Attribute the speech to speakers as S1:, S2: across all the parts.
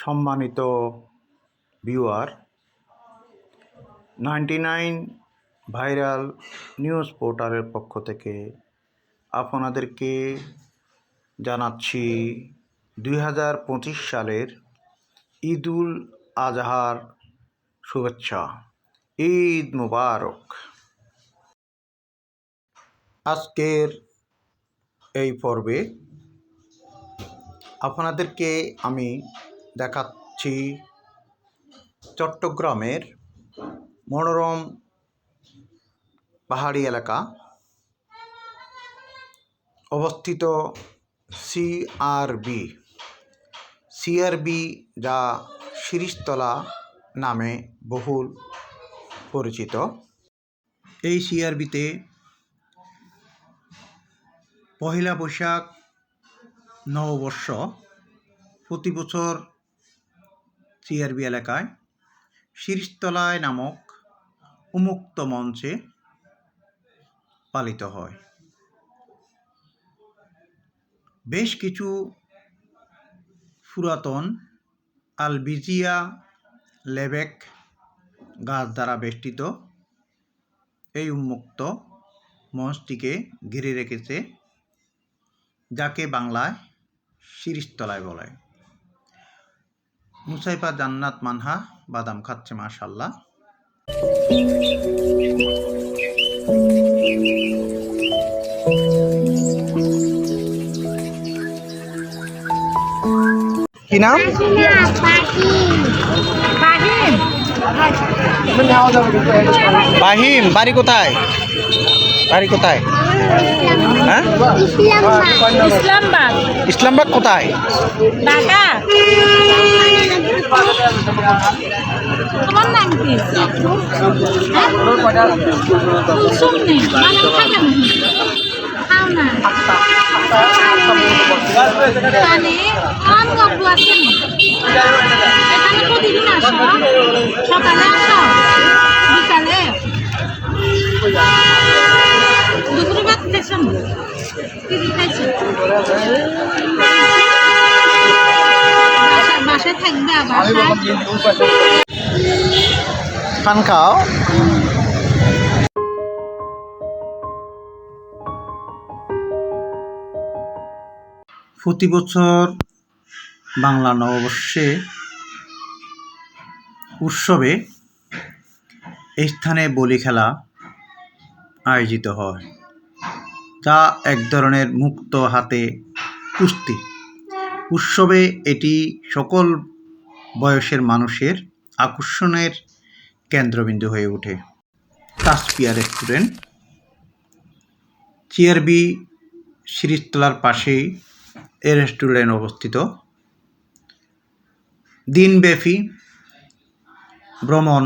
S1: সম্মানিত viewer ninety nine viral news পোর্টালের পক্ষ থেকে আপনাদেরকে জানাচ্ছি দুই হাজার পঁচিশ সালের ঈদুল আজহার শুভেচ্ছা। ঈদ মুবারক। আজকের এই পর্বে আপনাদেরকে আমি দেখাচ্ছি চট্টগ্রামের মনোরম পাহাড়ি এলাকা। অবস্থিত সিআরবি সিআরবি যা শিরিষতলা নামে বহুল পরিচিত। এই সিআরবিতে পহেলা বৈশাখ নববর্ষ প্রতি বছর সিআরবি এলাকায় শিরিষতলায় নামক উন্মুক্ত মঞ্চে পালিত হয়। বেশ কিছু পুরাতন আলবিজিয়া লেবেক গাছ দ্বারা বেষ্টিত এই উন্মুক্ত মঞ্চটিকে ঘিরে রেখেছে, যাকে বাংলায় শিরিষতলায় বলে। মুসাইফা জান্নাত মানহা বাদাম খাচ্ছে মাশাল্লাহ কি নাম? বাহিম বাড়ি কোথায়? বাড়ি কোথায়? হ্যাঁ
S2: ইসলামবাদ
S1: ইসলামবাগ কোথায়?
S2: ঢাকা। তোমার নাম কি? কুসুমনি মানে থাকে খাও না মানে আম গপ্প আছে এখানে প্রতিদিন আসো। সকালে আসো। বিকালে। কি বাসায়- বাসায়
S1: পান খাও। প্রতি বছর বাংলা নববর্ষে উৎসবে এই স্থানে বলি খেলা আয়োজিত হয়। যা এক ধরনের মুক্ত হাতে কুস্তি। উৎসবে এটি সকল বয়সের মানুষের আকর্ষণের কেন্দ্রবিন্দু হয়ে ওঠে। তাসপিয়া রেস্টুরেন্ট। চিয়ারবি শিরিষতলার পাশেই এ রেস্টুরেন্ট অবস্থিত। দিনব্যাপী ভ্রমণ।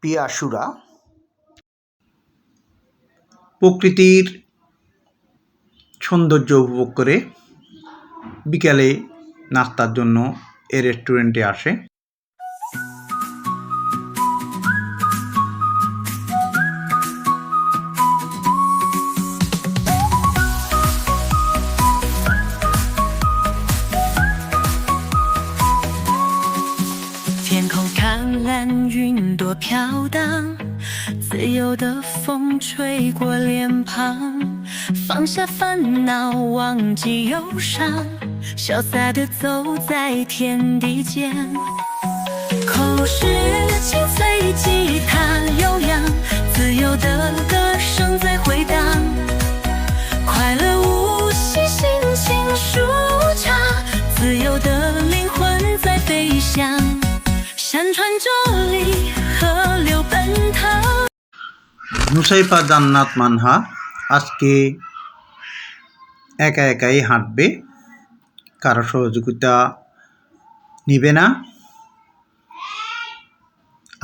S1: পিয়াসুরা প্রকৃতির সৌন্দর্য উপভোগ করে বিকালে নাস্তার জন্য এ রেস্টুরেন্টে আসে “
S3: 自由的风吹过脸庞，放下烦恼，忘记忧伤，潇洒的走在天地间。口是清脆，吉他悠扬，自由的歌声在
S1: নুসাইফা জান্নাত মানহা আজকে একা একাই হাঁটবে। কারও সহযোগিতা নিবে না।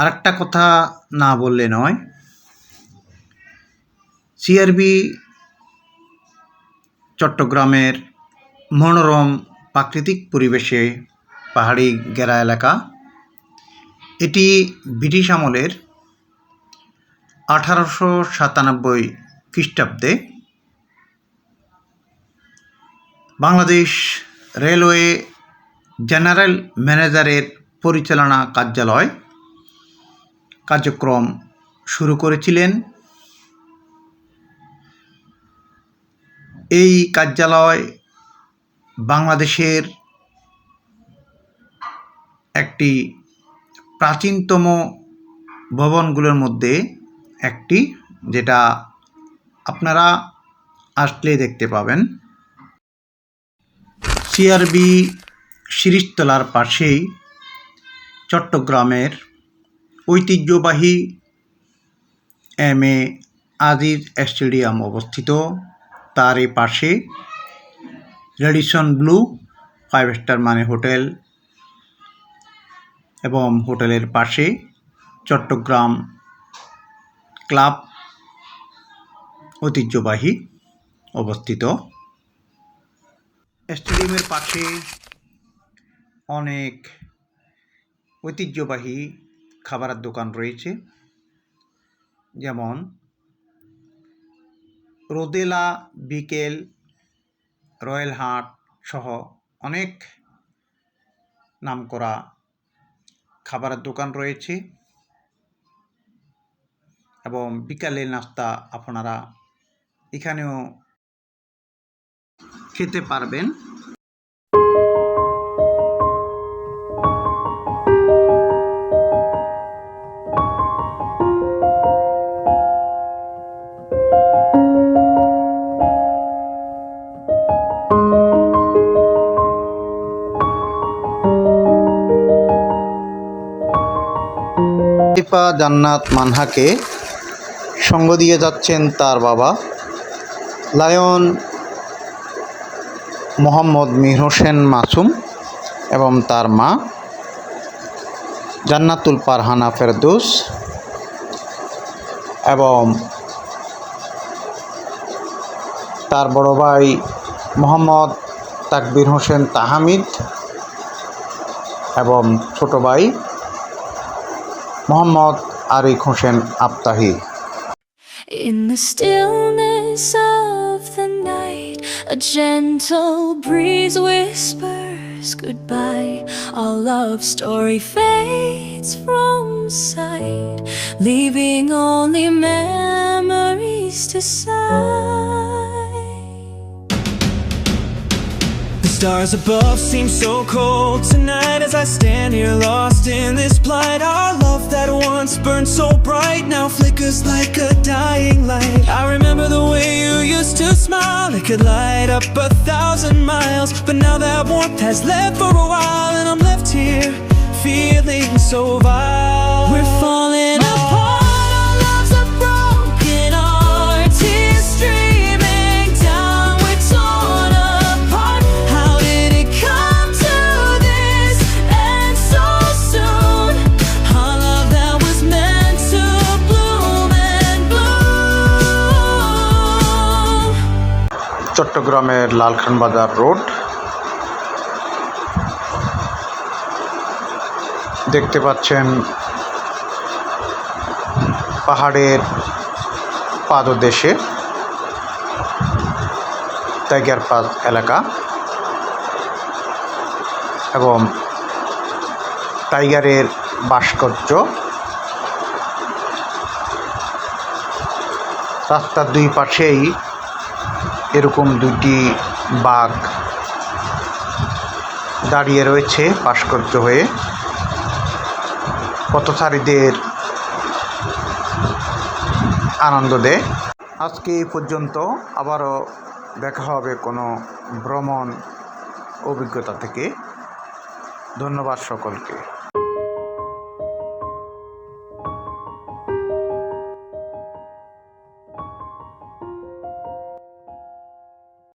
S1: আরেকটা কথা না বললে নয়, সিআরবি চট্টগ্রামের মনোরম প্রাকৃতিক পরিবেশে পাহাড়ি গেরা এলাকা। এটি ব্রিটিশ আমলের আঠারোশো সাতানব্বই খ্রিস্টাব্দে বাংলাদেশ রেলওয়ে জেনারেল ম্যানেজারের পরিচালনা কার্যালয় কার্যক্রম শুরু করেছিলেন। এই কার্যালয় বাংলাদেশের একটি প্রাচীনতম ভবনগুলোর মধ্যে একটি যেটা আপনারা আসলে দেখতে পাবেন। সিআরবি শিরিষতলার পাশেই চট্টগ্রামের ঐতিহ্যবাহী এম এ আজিজ স্টেডিয়াম অবস্থিত। তারই পাশে রেডিসন ব্লু ফাইভ স্টার মানে হোটেল এবং হোটেলের পাশে চট্টগ্রাম ক্লাব ঐতিহ্যবাহী অবস্থিত। স্টেডিয়ামের পাশে অনেক ঐতিহ্যবাহী খাবারের দোকান রয়েছে, যেমন রোদেলা বিকেল, রয়্যাল হাট সহ অনেক নামকরা খাবারের দোকান রয়েছে। এবং বিকালের নাস্তা আপনারা এখানেও খেতে পারবেন। জান্নাত মানহাকে সঙ্গ দিয়ে যাচ্ছেন তার বাবা। লায়ন মোহাম্মদ মির হোসেন মাসুম এবং তার মা। জান্নাতুল পারহানা ফেরদৌস এবং তার বড় ভাই মোহাম্মদ তাকবির হোসেন তাহামিদ এবং ছোট ভাই Mohammad Arik Hossain আফতাহি।
S3: In the stillness of the night, a gentle breeze whispers goodbye. Our love story fades from sight, leaving only memories to sigh.
S4: Stars above seem so cold tonight as I stand here lost in this plight. Our love that once burned so bright now flickers like a dying light. I remember the way you used to smile, it could light up a thousand miles. But now that warmth has left for a while, and I'm left here feeling so vile. We're falling
S1: চট্টগ্রামের লালখান বাজার road. দেখতে পাচ্ছেন পাহাড়ের পাদদেশে tiger pass এলাকা এবং টাইগারের ভাস্কর্য। রাস্তার দুই পাশেই এরকম দুটি বাঘ দাঁড়িয়ে রয়েছে ভাস্কর্য হয়ে। পথচারীদের আনন্দ দেয় আজকে এই পর্যন্ত আবারও দেখা হবে কোনো ভ্রমণ অভিজ্ঞতা থেকে। ধন্যবাদ সকলকে।